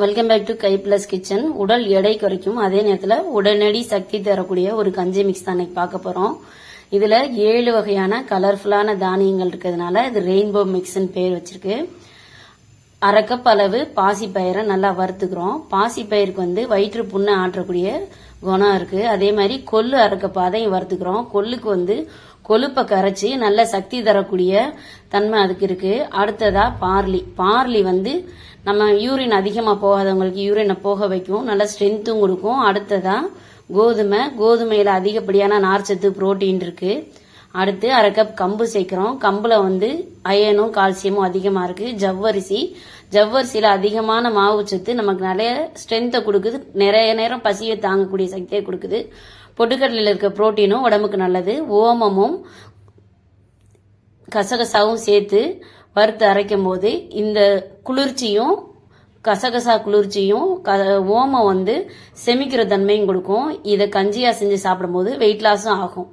Welcome back to guy plus kitchen உடல் எடை குறைக்கும். அதே நேரத்தில் உடனடி சக்தி தரக்கூடிய ஒரு கஞ்சி மிக்ஸ் தான் பார்க்க போறோம். இதுல ஏழு வகையான கலர்ஃபுல்லான தானியங்கள் இருக்கிறதுனால இது ரெயின்போ மிக்ஸ்னு பேர் வச்சிருக்கு. அரைக்கப்பளவு பாசிப்பயிரை நல்லா வறுத்துக்கிறோம். பாசிப்பயிருக்கு வந்து வயிற்று புண்ணை ஆற்றக்கூடிய குணம் இருக்கு. அதே மாதிரி கொள்ளு அரை அதையும் வறுத்துக்கிறோம். கொள்ளுக்கு வந்து கொழுப்பை கரைச்சி நல்ல சக்தி தரக்கூடிய தன்மை அதுக்கு இருக்கு. அடுத்ததா பார்லி. பார்லி வந்து நம்ம யூரின் அதிகமாக போகாதவங்களுக்கு யூரினை போக வைக்கும். நல்ல ஸ்ட்ரென்த்தும் கொடுக்கும். அடுத்ததா கோதுமை. கோதுமையில் அதிகப்படியான நார்ச்சத்து புரோட்டீன் இருக்குது அடுத்து அரை கப் கம்பு சேர்க்கிறோம். கம்புல வந்து அயனும் கால்சியமும் அதிகமா இருக்கு. ஜவ்வரிசி. ஜவ்வரிசியில அதிகமான மாவு சத்து நமக்கு நிறைய ஸ்ட்ரென்த்தை கொடுக்குது. நிறைய நேரம் பசியை தாங்கக்கூடிய சக்தியை கொடுக்குது. பொட்டுக்கடலில் இருக்க புரோட்டீனும் உடம்புக்கு நல்லது. ஓமமும் கசகசாவும் சேர்த்து வறுத்து அரைக்கும் போது இந்த குளிர்ச்சியும் கசகசா குளிர்ச்சியும் க ஓமம் வந்து செமிக்கிற தன்மையும் கொடுக்கும். இதை கஞ்சியாக செஞ்சு சாப்பிடும்போது வெயிட் லாஸும் ஆகும்.